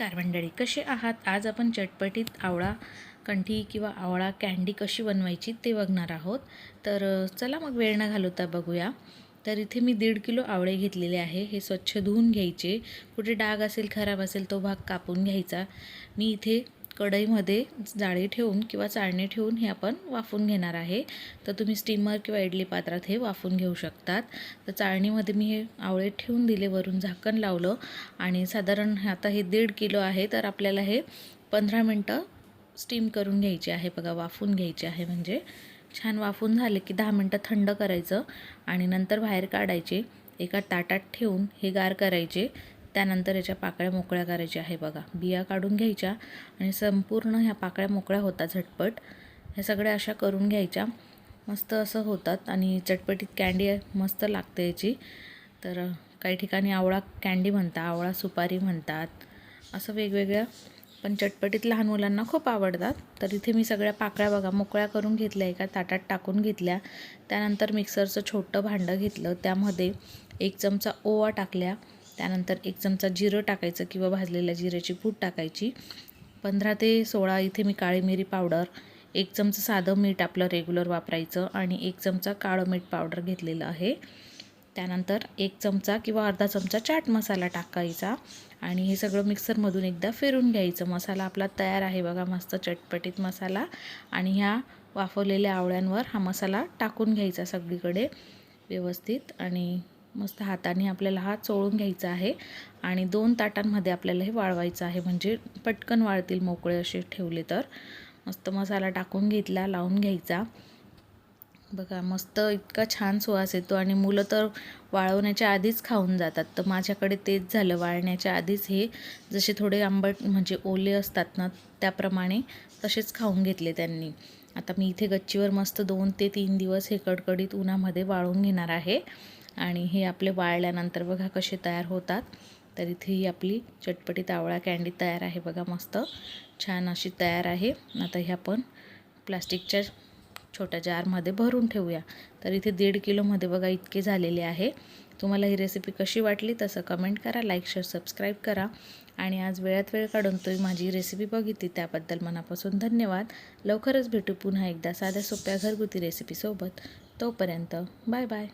नमस्कार मंडळी कसे आहात? आज आपण चटपटीत आवळा कंठी किंवा आवळा कँडी कशी बनवायची ते बघणार आहोत. तर चला मग वेळ न घालवता बघूया. तर इथे मी दीड किलो आवळे घेतलेले आहे. हे स्वच्छ धुवून घ्यायचे. कुठे डाग असेल खराब असेल तो भाग कापून घ्यायचा. मी इथे कढईमध्ये जाळी ठेवून किंवा चाळणी ठेवून हे आपण वाफून घेणार आहे. तर तुम्ही स्टीमर किंवा इडली पात्रात हे वाफून घेऊ शकतात. तर चाळणीमध्ये मी हे आवळे ठेवून दिले वरून झाकण लावलं आणि साधारण आता हे दीड किलो आहे. तर आपल्याला हे पंधरा मिनटं स्टीम करून घ्यायची आहे. बघा वाफून घ्यायची आहे म्हणजे. छान वाफून झाले की दहा मिनटं थंड करायचं आणि नंतर बाहेर काढायचे. एका ताटात ठेवून हे गार करायचे. त्यानंतर याच्या पाकळ्या मोकळ्या करायच्या आहे बघा. बिया काढून घ्यायच्या आणि संपूर्ण ह्या पाकळ्या मोकळ्या होतात झटपट. ह्या सगळ्या अशा करून घ्यायच्या. मस्त असं होतात आणि चटपटीत कँडी मस्त लागते याची. तर काही ठिकाणी आवळा कँडी म्हणतात आवळा सुपारी म्हणतात. असं वेगवेगळ्या पण चटपटीत लहान मुलांना खूप आवडतात. तर इथे मी सगळ्या पाकळ्या बघा मोकळ्या करून घेतल्या एका ताटात टाकून घेतल्या. त्यानंतर मिक्सरचं छोटं भांडं घेतलं. त्यामध्ये एक चमचा ओवा टाकल्या. त्यानंतर एक चमचा जिरं टाकायचं किंवा भाजलेल्या जिऱ्याची पूड टाकायची. पंधरा ते सोळा इथे मी काळी मिरी पावडर एक चमचा साधं मीठ आपलं रेग्युलर वापरायचं आणि एक चमचा काळं मीठ पावडर घेतलेलं आहे. त्यानंतर एक चमचा किंवा अर्धा चमचा चाट मसाला टाकायचा आणि हे सगळं मिक्सरमधून एकदा फिरून घ्यायचं. मसाला आपला तयार आहे बघा मस्त चटपटीत मसाला. आणि ह्या वाफवलेल्या आवळ्यांवर हा मसाला टाकून घ्यायचा सगळीकडे व्यवस्थित आणि मस्त हाताने आपल्याला हा चोळून घ्यायचा आहे. आणि दोन ताटांमध्ये आपल्याला हे वाळवायचं आहे. म्हणजे पटकन वाळतील मोकळे असे ठेवले तर. मस्त मसाला टाकून घेतला लावून घ्यायचा. बघा मस्त इतका छान सुवास येतो. आणि मुलं तर वाळवण्याच्या आधीच खाऊन जातात. तर माझ्याकडे तेच झालं. वाळण्याच्या आधीच हे जसे थोडे आंबट म्हणजे ओले असतात ना त्याप्रमाणे तसेच खाऊन घेतले त्यांनी. आता मी इथे गच्चीवर मस्त दोन ते तीन दिवस हे कडकडीत उन्हामध्ये वाळून घेणार आहे. आणि हे आपले वाळल्यानंतर बघा कसे तयार होतात. तर इथे ही आपली चटपटी तावळा कँडी तयार आहे बघा मस्त. छान अशी तयार आहे. आता हे आपण प्लास्टिकच्या छोट्या जारमध्ये भरून ठेवूया. तर इथे दीड किलोमध्ये बघा इतके झालेले आहे. तुम्हाला ही रेसिपी कशी वाटली तसं कमेंट करा लाईक शेअर सबस्क्राईब करा. आणि आज वेळात वेळ काढून तुम्ही माझी रेसिपी बघितली त्याबद्दल मनापासून धन्यवाद. लवकरच भेटू पुन्हा एकदा साध्या सोप्या घरगुती रेसिपीसोबत तोपर्यंत बाय बाय